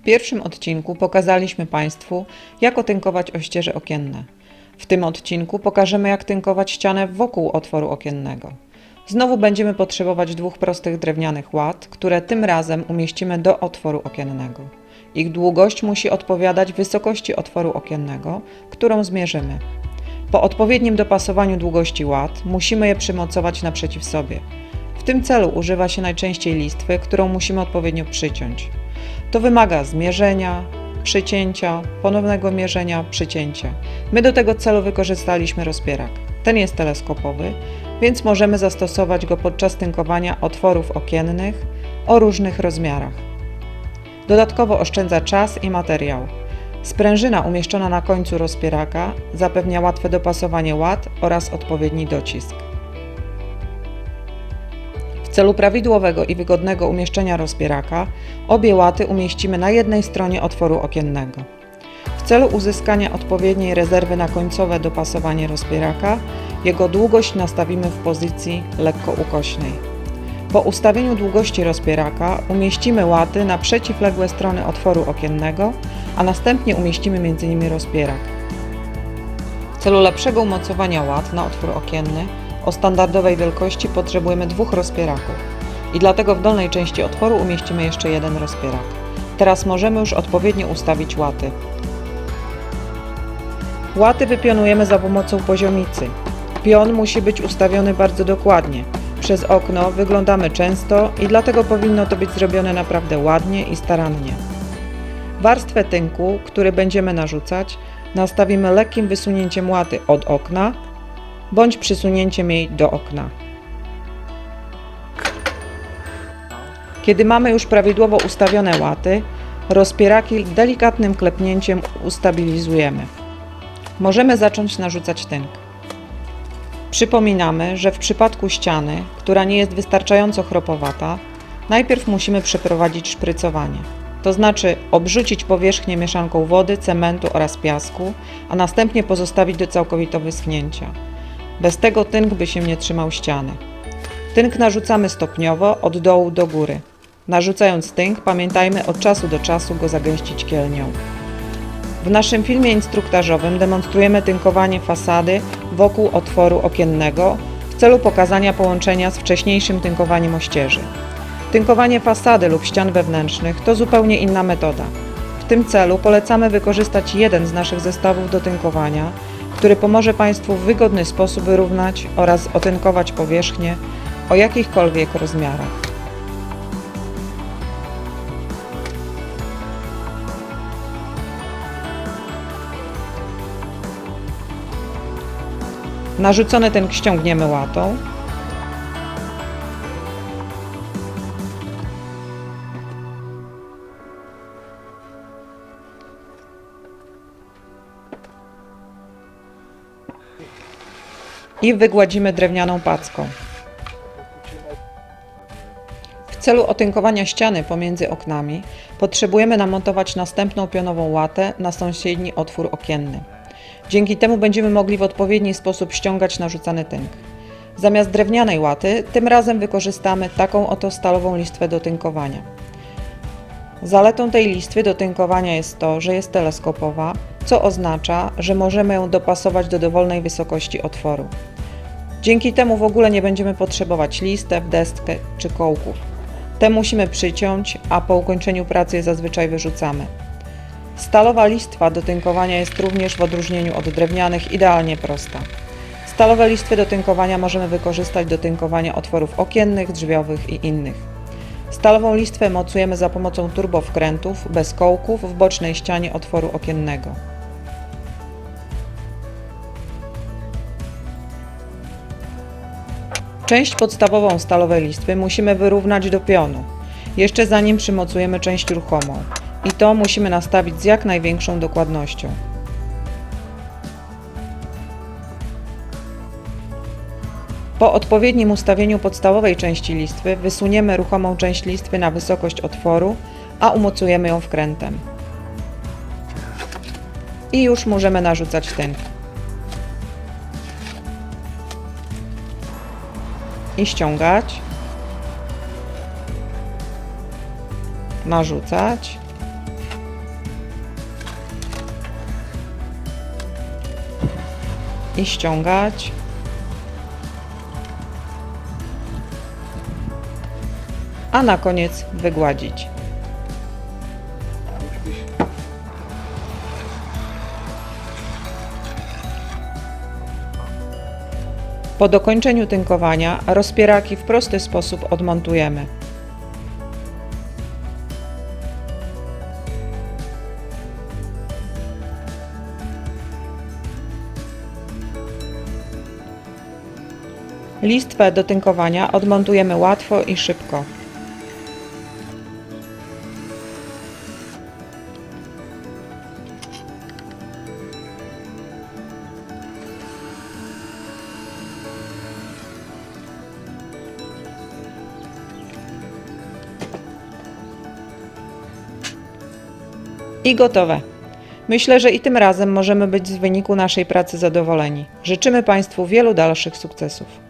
W pierwszym odcinku pokazaliśmy Państwu, jak otynkować ościeże okienne. W tym odcinku pokażemy, jak tynkować ścianę wokół otworu okiennego. Znowu będziemy potrzebować dwóch prostych drewnianych łat, które tym razem umieścimy do otworu okiennego. Ich długość musi odpowiadać wysokości otworu okiennego, którą zmierzymy. Po odpowiednim dopasowaniu długości łat musimy je przymocować naprzeciw sobie. W tym celu używa się najczęściej listwy, którą musimy odpowiednio przyciąć. To wymaga zmierzenia, przycięcia, ponownego mierzenia, przycięcia. My do tego celu wykorzystaliśmy rozpierak. Ten jest teleskopowy, więc możemy zastosować go podczas tynkowania otworów okiennych o różnych rozmiarach. Dodatkowo oszczędza czas i materiał. Sprężyna umieszczona na końcu rozpieraka zapewnia łatwe dopasowanie łat oraz odpowiedni docisk. W celu prawidłowego i wygodnego umieszczenia rozpieraka obie łaty umieścimy na jednej stronie otworu okiennego. W celu uzyskania odpowiedniej rezerwy na końcowe dopasowanie rozpieraka, jego długość nastawimy w pozycji lekko ukośnej. Po ustawieniu długości rozpieraka umieścimy łaty na przeciwległe strony otworu okiennego, a następnie umieścimy między nimi rozpierak. W celu lepszego umocowania łat na otwór okienny o standardowej wielkości potrzebujemy dwóch rozpieraków i dlatego w dolnej części otworu umieścimy jeszcze jeden rozpierak. Teraz możemy już odpowiednio ustawić łaty. Łaty wypionujemy za pomocą poziomicy. Pion musi być ustawiony bardzo dokładnie. Przez okno wyglądamy często i dlatego powinno to być zrobione naprawdę ładnie i starannie. Warstwę tynku, który będziemy narzucać, nastawimy lekkim wysunięciem łaty od okna bądź przysunięciem jej do okna. Kiedy mamy już prawidłowo ustawione łaty, rozpieraki delikatnym klepnięciem ustabilizujemy. Możemy zacząć narzucać tynk. Przypominamy, że w przypadku ściany, która nie jest wystarczająco chropowata, najpierw musimy przeprowadzić szprycowanie. To znaczy obrzucić powierzchnię mieszanką wody, cementu oraz piasku, a następnie pozostawić do całkowitego wyschnięcia. Bez tego tynk by się nie trzymał ściany. Tynk narzucamy stopniowo od dołu do góry. Narzucając tynk, pamiętajmy od czasu do czasu go zagęścić kielnią. W naszym filmie instruktażowym demonstrujemy tynkowanie fasady wokół otworu okiennego w celu pokazania połączenia z wcześniejszym tynkowaniem ościeży. Tynkowanie fasady lub ścian wewnętrznych to zupełnie inna metoda. W tym celu polecamy wykorzystać jeden z naszych zestawów do tynkowania, który pomoże Państwu w wygodny sposób wyrównać oraz otynkować powierzchnię o jakichkolwiek rozmiarach. Narzucony tynk ściągniemy łatą. I wygładzimy drewnianą packą. W celu otynkowania ściany pomiędzy oknami potrzebujemy namontować następną pionową łatę na sąsiedni otwór okienny. Dzięki temu będziemy mogli w odpowiedni sposób ściągać narzucany tynk. Zamiast drewnianej łaty, tym razem wykorzystamy taką oto stalową listwę do tynkowania. Zaletą tej listwy do tynkowania jest to, że jest teleskopowa, co oznacza, że możemy ją dopasować do dowolnej wysokości otworu. Dzięki temu w ogóle nie będziemy potrzebować listew, deskę czy kołków. Te musimy przyciąć, a po ukończeniu pracy je zazwyczaj wyrzucamy. Stalowa listwa do tynkowania jest również w odróżnieniu od drewnianych idealnie prosta. Stalowe listwy do tynkowania możemy wykorzystać do tynkowania otworów okiennych, drzwiowych i innych. Stalową listwę mocujemy za pomocą turbowkrętów bez kołków w bocznej ścianie otworu okiennego. Część podstawową stalowej listwy musimy wyrównać do pionu, jeszcze zanim przymocujemy część ruchomą. I to musimy nastawić z jak największą dokładnością. Po odpowiednim ustawieniu podstawowej części listwy wysuniemy ruchomą część listwy na wysokość otworu, a umocujemy ją wkrętem. I już możemy narzucać tynk. I ściągać. Narzucać. I ściągać. A na koniec wygładzić. Po dokończeniu tynkowania rozpieraki w prosty sposób odmontujemy. Listwę do tynkowania odmontujemy łatwo i szybko. I gotowe. Myślę, że i tym razem możemy być z wyniku naszej pracy zadowoleni. Życzymy Państwu wielu dalszych sukcesów.